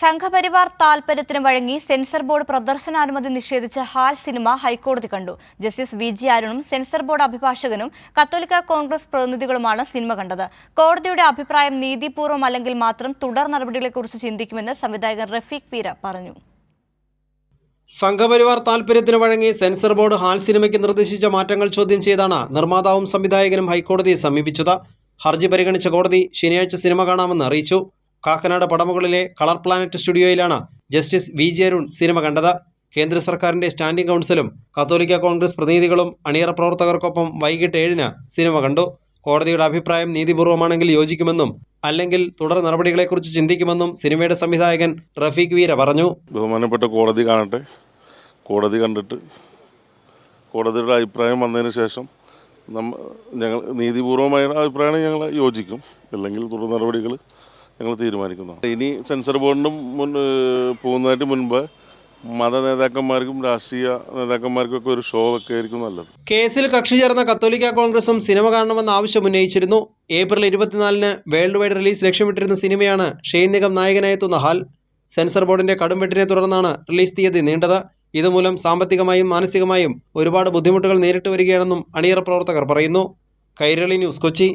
സംഘപരിവാർ താൽപര്യത്തിന് വഴങ്ങി censor board പ്രദർശനാനുമതി നിഷേധിച്ച ഹാൽ cinema ഹൈക്കോടതി കണ്ടു. ജസ്റ്റിസ് വി ജി അരുണും സെൻസർ ബോർഡ് അഭിഭാഷകനും കത്തോലിക്ക കോൺഗ്രസ് പ്രതിനിധികളുമാണ് സിനിമ കണ്ടത്. കോടതിയുടെ അഭിപ്രായം നീതിപൂർവം അല്ലെങ്കിൽ മാത്രം തുടർ നടപടികളെക്കുറിച്ച് ചിന്തിക്കുമെന്ന് സംവിധായകൻ റഫീഖ് പീര പറഞ്ഞു. സംഘപരിവാർ താൽപര്യത്തിന് വഴങ്ങി സെൻസർ ബോർഡ് ഹാൽ സിനിമയ്ക്ക് നിർദ്ദേശിച്ച മാറ്റങ്ങൾ ചോദ്യം ചെയ്താണ് നിർമ്മാതാവും സംവിധായകനും ഹൈക്കോടതിയെ സമീപിച്ചത്. ഹർജി പരിഗണിച്ച കോടതി ശനിയാഴ്ച സിനിമ കാണാമെന്ന് അറിയിച്ചു. കാക്കനാട് പടമുകളിലെ colour planet സ്റ്റുഡിയോയിലാണ് justice V J Arun cinema കണ്ടത്. കേന്ദ്ര സർക്കാരിന്റെ സ്റ്റാൻഡിംഗ് കൗൺസിലും കത്തോലിക്ക കോൺഗ്രസ് പ്രതിനിധികളും അണിയറ പ്രവർത്തകർക്കൊപ്പം വൈകിട്ട് ഏഴിന് സിനിമ കണ്ടു. കോടതിയുടെ അഭിപ്രായം നീതിപൂർവമാണെങ്കിൽ യോജിക്കുമെന്നും അല്ലെങ്കിൽ തുടർ നടപടികളെക്കുറിച്ച് ചിന്തിക്കുമെന്നും സിനിമയുടെ സംവിധായകൻ റഫീഖ് വീര പറഞ്ഞു. ബഹുമാനപ്പെട്ട കോടതി കാണട്ടെ. കോടതി കണ്ടിട്ട് കോടതിയുടെ അഭിപ്രായം വന്നതിന് ശേഷം നമ്മൾ ഞങ്ങൾ നീതിപൂർവമായ അഭിപ്രായമാണ് ഞങ്ങൾ യോജിക്കും. അല്ലെങ്കിൽ തുടർ നടപടികൾ ഞങ്ങൾ തീരുമാനിക്കുന്നു. ഇനി സെൻസർ ബോർഡിനും മുൻ പോകുന്നതിന് മുൻപ് മത നേതാക്കന്മാർക്കും രാഷ്ട്രീയ നേതാക്കന്മാർക്കും ഒക്കെ ഒരു ഷോ ഒക്കെ ആയിരിക്കും നല്ലത്. കേസിൽ കക്ഷി ചേർന്ന കത്തോലിക്ക കോൺഗ്രസും സിനിമ കാണണമെന്ന ആവശ്യം ഉന്നയിച്ചിരുന്നു. ഏപ്രിൽ ഇരുപത്തിനാലിന് വേൾഡ് വൈഡ് റിലീസ് ലക്ഷ്യമിട്ടിരുന്ന സിനിമയാണ് ഷെയ്ൻ നിഗം നായകനായെത്തുന്ന ഹാൽ. സെൻസർ ബോർഡിന്റെ കടുംവെട്ടിനെ തുടർന്നാണ് റിലീസ് തീയതി നീണ്ടത്. ഇതുമൂലം സാമ്പത്തികമായും മാനസികമായും ഒരുപാട് ബുദ്ധിമുട്ടുകൾ നേരിട്ട് വരികയാണെന്നും അണിയറ പ്രവർത്തകർ പറയുന്നു. കൈരളി ന്യൂസ് കൊച്ചി.